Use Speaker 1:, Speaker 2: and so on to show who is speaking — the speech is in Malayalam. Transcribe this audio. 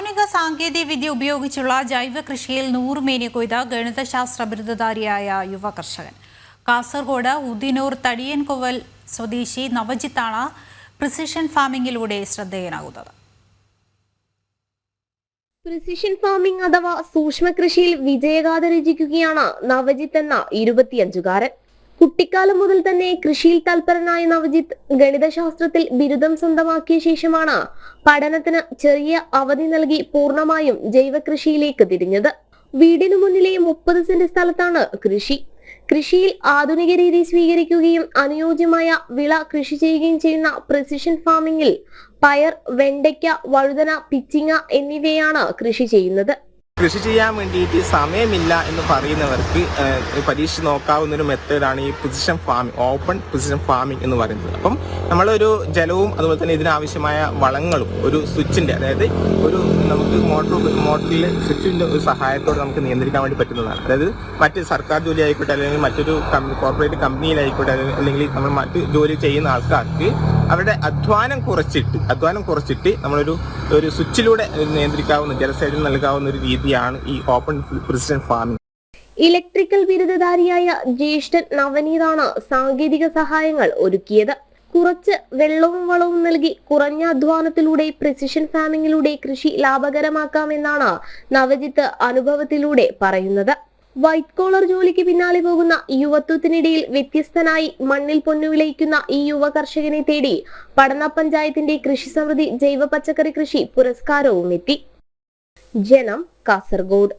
Speaker 1: ആധുനിക സാങ്കേതിക വിദ്യ ഉപയോഗിച്ചുള്ള ജൈവ കൃഷിയിൽ നൂറുമേനി കൊയ്ത ഗണിതശാസ്ത്ര ബിരുദധാരിയായ യുവ കർഷകൻ കാസർഗോഡ് ഉദിനൂർ തടിയൻകോവൽ സ്വദേശി നവജിത്താണ് പ്രിസിഷൻ ഫാമിംഗിലൂടെ ശ്രദ്ധേയനാകുന്നത്.
Speaker 2: പ്രിസിഷൻ ഫാമിംഗ് അഥവാ സൂക്ഷ്മ കൃഷിയിൽ വിജയഗാഥ രചിക്കുകയാണ് നവജിത്ത് എന്ന ഇരുപത്തിയഞ്ചുകാരൻ. കുട്ടിക്കാലം മുതൽ തന്നെ കൃഷിയിൽ തൽപരനായ നവജിത്ത് ഗണിതശാസ്ത്രത്തിൽ ബിരുദം സ്വന്തമാക്കിയ ശേഷമാണ് പഠനത്തിന് ചെറിയ അവധി നൽകി പൂർണമായും ജൈവ കൃഷിയിലേക്ക് തിരിഞ്ഞത്. വീടിനു മുന്നിലെ മുപ്പത് സെന്റ് സ്ഥലത്താണ് കൃഷി. കൃഷിയിൽ ആധുനിക രീതി സ്വീകരിക്കുകയും അനുയോജ്യമായ വിള കൃഷി ചെയ്യുകയും ചെയ്യുന്ന പ്രിസിഷൻ ഫാമിംഗിൽ പയർ വെണ്ടയ്ക്ക വഴുതന പിച്ചിങ്ങ എന്നിവയാണ് കൃഷി ചെയ്യുന്നത്.
Speaker 3: കൃഷി ചെയ്യാൻ വേണ്ടിയിട്ട് സമയമില്ല എന്ന് പറയുന്നവർക്ക് പരീക്ഷിച്ച് നോക്കാവുന്ന ഒരു മെത്തേഡാണ് ഈ position farming open position farming എന്ന് പറയുന്നത്. അപ്പം നമ്മളൊരു ജലവും അതുപോലെ തന്നെ ഇതിനാവശ്യമായ വളങ്ങളും ഒരു സ്വിച്ചിന്റെ അതായത് ഒരു നമുക്ക് മോട്ടോർ മോട്ടറിൽ സ്വിച്ചിന്റെ ഒരു സഹായത്തോടെ നമുക്ക് നിയന്ത്രിക്കാൻ വേണ്ടി പറ്റുന്നതാണ്. അതായത് മറ്റ് സർക്കാർ ജോലി ആയിക്കോട്ടെ അല്ലെങ്കിൽ മറ്റൊരു കോർപ്പറേറ്റ് കമ്പനിയിലായിക്കോട്ടെ അല്ലെങ്കിൽ- നമ്മൾ മറ്റ് ജോലി ചെയ്യുന്ന ആൾക്കാർക്ക് അവരുടെ അധ്വാനം കുറച്ചിട്ട് അധ്വാനം കുറച്ചിട്ട് നമ്മളൊരു ഒരു സ്വിച്ചിലൂടെ നിയന്ത്രിക്കാവുന്ന ജലസേചനം നൽകാവുന്ന ഒരു രീതിയാണ് ഈ ഓപ്പൺ പ്രിസിഷൻ ഫാമിംഗ്
Speaker 2: ഇലക്ട്രിക്കൽ ബിരുദധാരിയായ ജ്യേഷ്ഠൻ നവനീതാണ് സാങ്കേതിക സഹായങ്ങൾ ഒരുക്കിയത്. കുറച്ച് വെള്ളവും വളവും നൽകി കുറഞ്ഞ അധ്വാനത്തിലൂടെ പ്രിസിഷൻ ഫാമിംഗിലൂടെ കൃഷി ലാഭകരമാക്കാമെന്നാണ് നവജിത്ത് അനുഭവത്തിലൂടെ പറയുന്നത്. വൈറ്റ് കോളർ ജോലിക്ക് പിന്നാലെ പോകുന്ന യുവത്വത്തിനിടയിൽ വ്യത്യസ്തനായി മണ്ണിൽ പൊന്നുവിളയിക്കുന്ന ഈ യുവ കർഷകനെ തേടി പടന്ന പഞ്ചായത്തിന്റെ കൃഷി സമൃദ്ധി ജൈവ പച്ചക്കറി കൃഷി പുരസ്കാരവും എത്തി ജനം കാസർഗോഡ്.